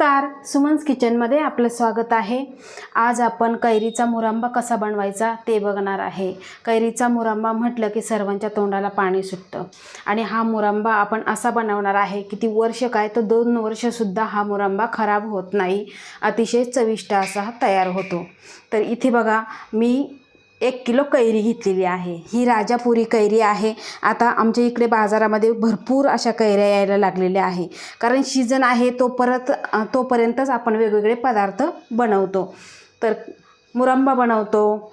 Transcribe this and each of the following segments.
नमस्कार. सुमन्स किचनमध्ये आपलं स्वागत आहे. आज आपण कैरीचा मुरांबा कसा बनवायचा ते बघणार आहे. कैरीचा मुरांबा म्हटलं की सर्वांच्या तोंडाला पाणी सुटतं. आणि हा मुरांबा आपण असा बनवणार आहे की ती वर्ष काय तर दोन वर्षसुद्धा हा मुरांबा खराब होत नाही. अतिशय चविष्ट असा तयार होतो. तर इथे बघा मी एक किलो कैरी घेतलेली आहे. ही राजापुरी कैरी आहे. आता आमच्या इकडे बाजारामध्ये भरपूर अशा कैऱ्या यायला लागलेल्या आहे. कारण शिजन आहे तो परत तोपर्यंतच आपण वेगवेगळे पदार्थ बनवतो. तर मुरंबा बनवतो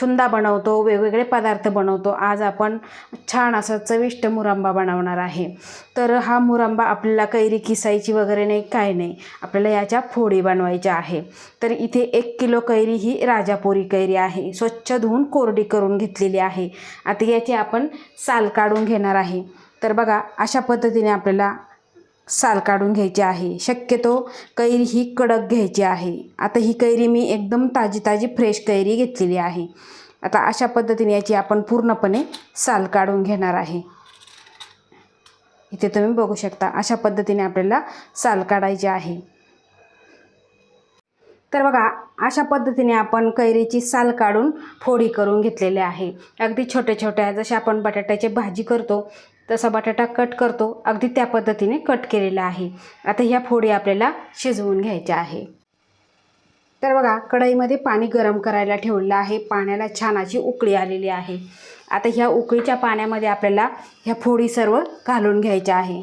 छुंदा बनवतो वेगवेगळे पदार्थ बनवतो. आज आपण छान असा चविष्ट मुरांबा बनवणार आहे. तर हा मुरांबा आपल्याला कैरी किसायची वगैरे नाही काय नाही. आपल्याला याच्या फोडी बनवायच्या आहे. तर इथे एक किलो कैरी ही राजापुरी कैरी आहे. स्वच्छ धुवून कोरडी करून घेतलेली आहे. आता याची आपण साल काढून घेणार आहे. तर बघा अशा पद्धतीने आपल्याला साल काढून घ्यायची आहे. शक्यतो कैरी ही कडक घ्यायची आहे. आता ही कैरी मी एकदम ताजी ताजी फ्रेश कैरी घेतलेली आहे. आता अशा पद्धतीने याची आपण पूर्णपणे साल काढून घेणार आहे. इथे तुम्ही बघू शकता अशा पद्धतीने आपल्याला साल काढायची आहे. तर बघा अशा पद्धतीने आपण कैरीची साल काढून फोडी करून घेतलेली आहे. अगदी छोट्या छोट्या जशा आपण बटाट्याची भाजी करतो तसा बटाटा कट करतो. अगदी त्या पद्धतीने कट केलेला आहे. आता ह्या फोडी आपल्याला शिजवून घ्यायच्या आहे. तर बघा कढईमध्ये पाणी गरम करायला ठेवलेलं आहे. पाण्याला छान अशी उकळी आलेली आहे. आता ह्या उकळीच्या पाण्यामध्ये आपल्याला ह्या फोडी सर्व घालून घ्यायच्या आहे.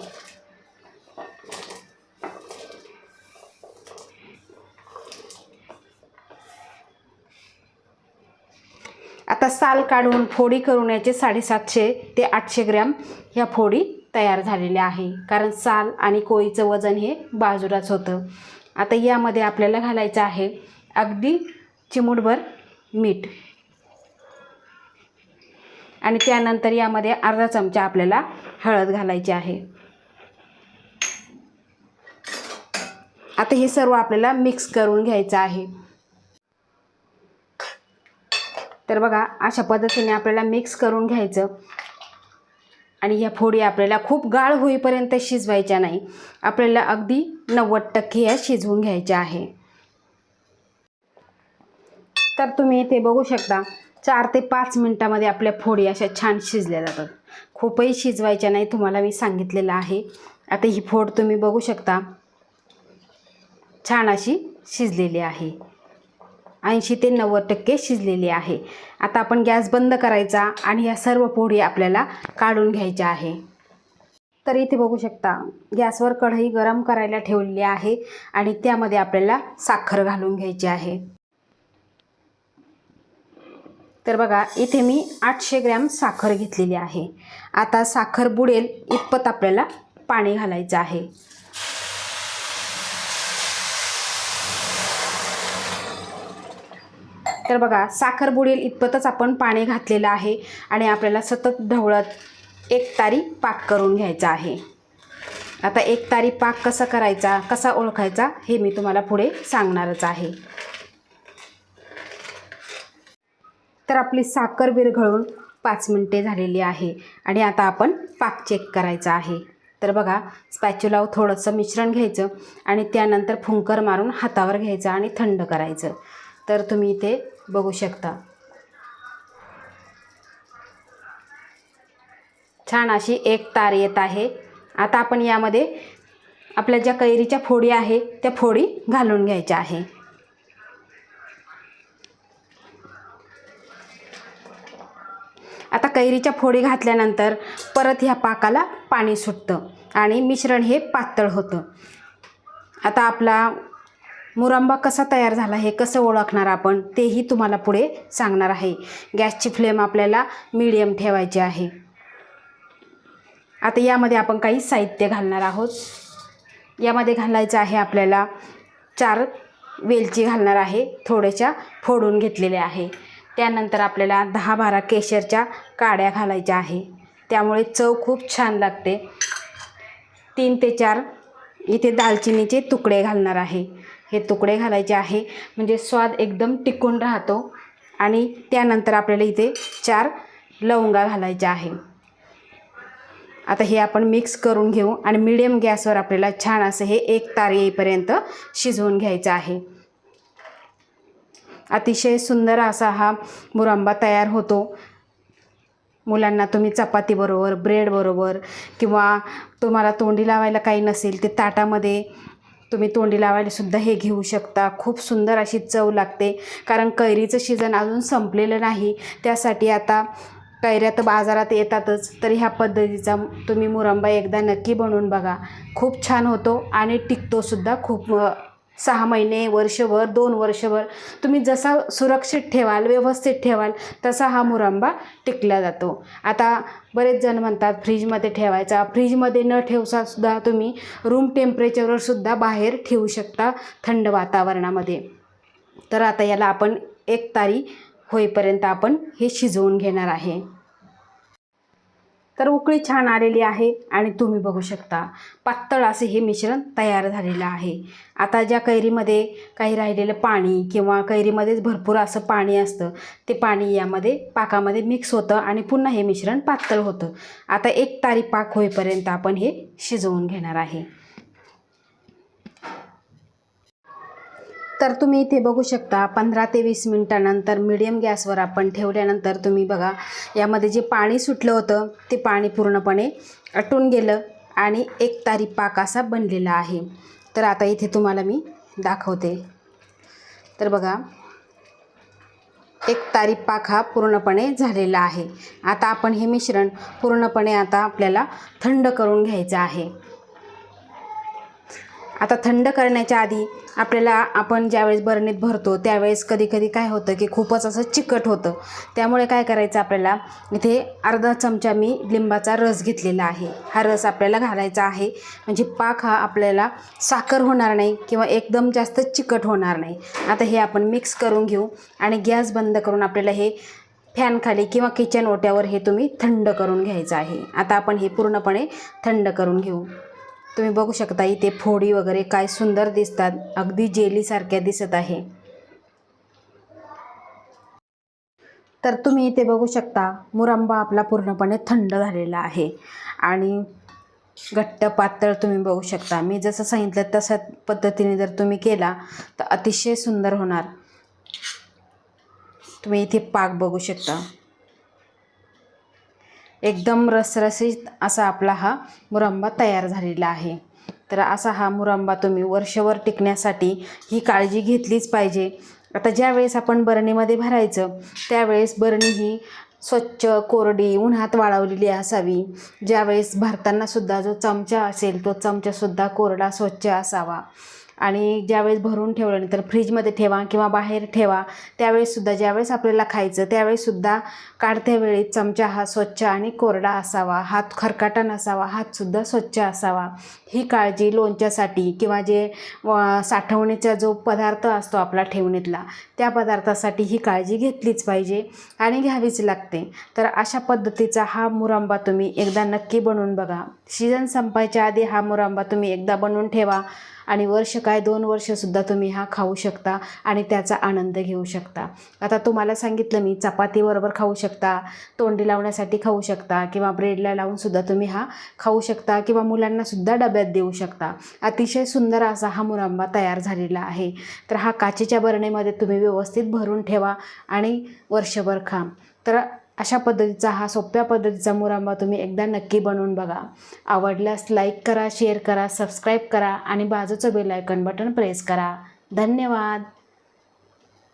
आता साल काढून फोडी करून याचे साडेसातशे ते आठशे ग्रॅम ह्या फोडी तयार झालेल्या आहे. कारण साल आणि कोळीचं वजन हे बाजूलाच होतं. आता यामध्ये आपल्याला घालायचं आहे अगदी चिमूटभर मीठ. आणि त्यानंतर यामध्ये अर्धा चमचा आपल्याला हळद घालायची आहे. आता हे सर्व आपल्याला मिक्स करून घ्यायचं आहे. तर बघा अशा पद्धतीने आपल्याला मिक्स करून घ्यायचं. आणि ह्या फोडी आपल्याला खूप गाळ होईपर्यंत शिजवायच्या नाही. आपल्याला अगदी नव्वद टक्के या शिजवून घ्यायच्या आहे. तर तुम्ही इथे बघू शकता चार ते पाच मिनटामध्ये आपल्या फोडी अशा छान शिजल्या जातात. खूपही शिजवायच्या नाही तुम्हाला मी सांगितलेलं आहे. आता ही फोड तुम्ही बघू शकता छान अशी शिजलेली आहे. ऐंशी ते नव्वद टक्के शिजलेली आहे. आता आपण गॅस बंद करायचा आणि या सर्व पोळी आपल्याला काढून घ्यायच्या आहे. तर इथे बघू शकता गॅसवर कढई गरम करायला ठेवलेली आहे आणि त्यामध्ये आपल्याला साखर घालून घ्यायची आहे. तर बघा इथे मी आठशे ग्रॅम साखर घेतलेली आहे. आता साखर बुडेल इतपत आपल्याला पाणी घालायचं आहे. तर बघा साखर बुडेल इतपतच आपण पाणी घातलेलं आहे आणि आपल्याला सतत ढवळत एक तारी पाक करून घ्यायचा आहे. आता एक तारी पाक कसा करायचा कसा ओळखायचा हे मी तुम्हाला पुढे सांगणारच आहे. तर आपली साखर विरघळून पाच मिनटे झालेली आहे आणि आता आपण पाक चेक करायचा आहे. तर बघा स्पॅच्युलाव थोडंसं मिश्रण घ्यायचं आणि त्यानंतर फुंकर मारून हातावर घ्यायचं आणि थंड करायचं. तर तुम्ही इथे बघू शकता. छान अशी एक तार येत आहे. आता आपण यामध्ये आपल्या ज्या कैरीच्या फोडी आहे त्या फोडी घालून घ्यायच्या आहे. आता कैरीच्या फोडी घातल्यानंतर परत ह्या पाकाला पाणी सुटतं आणि मिश्रण हे पातळ होतं. आता आपला मुरंबा कसा तयार झाला हे कसं ओळखणार आपण तेही तुम्हाला पुढे सांगणार आहे. गॅसची फ्लेम आपल्याला मीडियम ठेवायची आहे. आता यामध्ये आपण काही साहित्य घालणार आहोत. यामध्ये घालायचं आहे आपल्याला चार वेलची घालणार आहे थोड्याशा फोडून घेतलेल्या आहे. त्यानंतर आपल्याला दहा बारा केशरच्या काड्या घालायच्या आहे. त्यामुळे चव खूप छान लागते. तीन ते चार इथे दालचिनीचे तुकडे घालणार आहे. हे तुकडे घालायचे आहे. म्हणजे स्वाद एकदम टिकून राहतो. आणि त्यानंतर आपल्याला इथे चार लवंगा घालायच्या आहे. आता हे आपण मिक्स करून घेऊ आणि मिडियम गॅसवर आपल्याला छान असं हे एक तार येईपर्यंत शिजवून घ्यायचं आहे. अतिशय सुंदर असा हा मुरंबा तयार होतो. मुलांना तुम्ही चपातीबरोबर ब्रेडबरोबर किंवा तुम्हाला तोंडी लावायला काही नसेल ते ताटामध्ये तुम्ही तोंडी लावायला सुद्धा हे घेऊ शकता. खूप सुंदर अशी चव लागते. कारण कैरीचं सीझन अजून संपलेलं नाही. त्यासाठी आता कैऱ्या तर बाजारात येतातच. तर ह्या पद्धतीचा तुम्ही मुरंबा एकदा नक्की बनवून बघा. खूप छान होतो आणि टिकतोसुद्धा खूप सहा महिने वर्षभर दोन वर्षभर. तुम्ही जसा सुरक्षित ठेवाल व्यवस्थित ठेवाल तसा हा मुरंबा टिकला जातो. आता बरेच जण म्हणतात फ्रीजमध्ये ठेवायचा. फ्रीजमध्ये न ठेवसा सुद्धा तुम्ही रूम टेम्परेचरवर सुद्धा बाहेर ठेवू शकता थंड वातावरणामध्ये. तर आता याला आपण एक तारी होईपर्यंत आपण हे शिजवून घेणार आहे. तर उकळी छान आलेली आहे आणि तुम्ही बघू शकता. पातळ असे हे मिश्रण तयार झालेलं आहे. आता ज्या कैरीमध्ये काही राहिलेलं पाणी किंवा कैरीमध्येच भरपूर असं पाणी असतं ते पाणी यामध्ये पाकामध्ये मिक्स होतं आणि पुन्हा हे मिश्रण पातळ होतं. आता एक तारी पाक होईपर्यंत आपण हे शिजवून घेणार आहे. तर तुम्ही इथे बघू शकता पंधरा ते वीस मिनटानंतर मिडियम गॅसवर आपण ठेवल्यानंतर तुम्ही बघा यामध्ये जे पाणी सुटलं होतं ते पाणी पूर्णपणे आटून गेलं आणि एक तारी पाक असा बनलेला आहे. तर आता इथे तुम्हाला मी दाखवते. तर बघा एक तारी पाक हा पूर्णपणे झालेला आहे. आता आपण हे मिश्रण पूर्णपणे आता आपल्याला थंड करून घ्यायचं आहे. आता थंड करण्याच्या आधी आपल्याला आपण ज्यावेळेस बरणीत भरतो त्यावेळेस कधी कधी काय होतं की खूपच असं चिकट होतं. त्यामुळे काय करायचं आपल्याला? इथे अर्धा चमचा मी लिंबाचा रस घेतलेला आहे. हा रस आपल्याला घालायचा आहे. म्हणजे पाक हा आपल्याला साखर होणार नाही किंवा एकदम जास्त चिकट होणार नाही. आता हे आपण मिक्स करून घेऊ आणि गॅस बंद करून आपल्याला हे फॅनखाली किंवा किचन ओट्यावर हे तुम्ही थंड करून घ्यायचं आहे. आता आपण हे पूर्णपणे थंड करून घेऊ. तुम्ही बघू शकता इथे फोडी वगैरे काय सुंदर दिसतात. अगदी जेलीसारख्या दिसत आहे. तर तुम्ही इथे बघू शकता मुरंबा आपला पूर्णपणे थंड झालेला आहे. आणि घट्ट पातळ तुम्ही बघू शकता. मी जसं सांगितलं तशा पद्धतीने जर तुम्ही केला तर अतिशय सुंदर होणार. तुम्ही इथे पाक बघू शकता. एकदम रसरसीत असा आपला हा मुरंबा तयार झालेला आहे. तर असा हा मुरंबा तुम्ही वर्षभर टिकण्यासाठी ही काळजी घेतलीच पाहिजे. आता ज्यावेळेस आपण बरणीमध्ये भरायचं त्यावेळेस बरणी ही स्वच्छ कोरडी उन्हात वाळवलेली असावी. ज्यावेळेस भरतानासुद्धा जो चमचा असेल तो चमचासुद्धा कोरडा स्वच्छ असावा. आणि ज्यावेळेस भरून ठेवल्यानंतर फ्रीजमध्ये ठेवा किंवा बाहेर ठेवा त्यावेळेससुद्धा ज्यावेळेस आपल्याला खायचं त्यावेळेससुद्धा काढत्या वेळी चमचा हा स्वच्छ आणि कोरडा असावा हात खरकाटा नसावा हातसुद्धा स्वच्छ असावा. ही काळजी लोणच्यासाठी किंवा जे साठवणीचा जो पदार्थ असतो आपला ठेवणीतला त्या पदार्थासाठी ही काळजी घेतलीच पाहिजे आणि घ्यावीच लागते. तर अशा पद्धतीचा हा मुरांबा तुम्ही एकदा नक्की बनवून बघा. सीझन संपायच्या आधी हा मुरांबा तुम्ही एकदा बनवून ठेवा. आणि वर्ष काय दोन वर्षसुद्धा तुम्ही हा खाऊ शकता आणि त्याचा आनंद घेऊ शकता. आता तुम्हाला सांगितलं मी चपातीबरोबर खाऊ शकता तोंडी लावण्यासाठी खाऊ शकता किंवा ब्रेडला लावूनसुद्धा तुम्ही हा खाऊ शकता किंवा मुलांनासुद्धा डब्यात देऊ शकता. अतिशय सुंदर असा हा मुरांबा तयार झालेला आहे. तर हा काचेच्या बरणीमध्ये तुम्ही व्यवस्थित भरून ठेवा आणि वर्षभर खा. तर अशा पद्धतीचा हा सोप्या पद्धतीचा मुरांबा तुम्ही एकदा नक्की बनवून बघा. आवडल्यास लाईक करा शेअर करा सबस्क्राईब करा आणि बाजूचं बेल आयकॉन बटन प्रेस करा. धन्यवाद.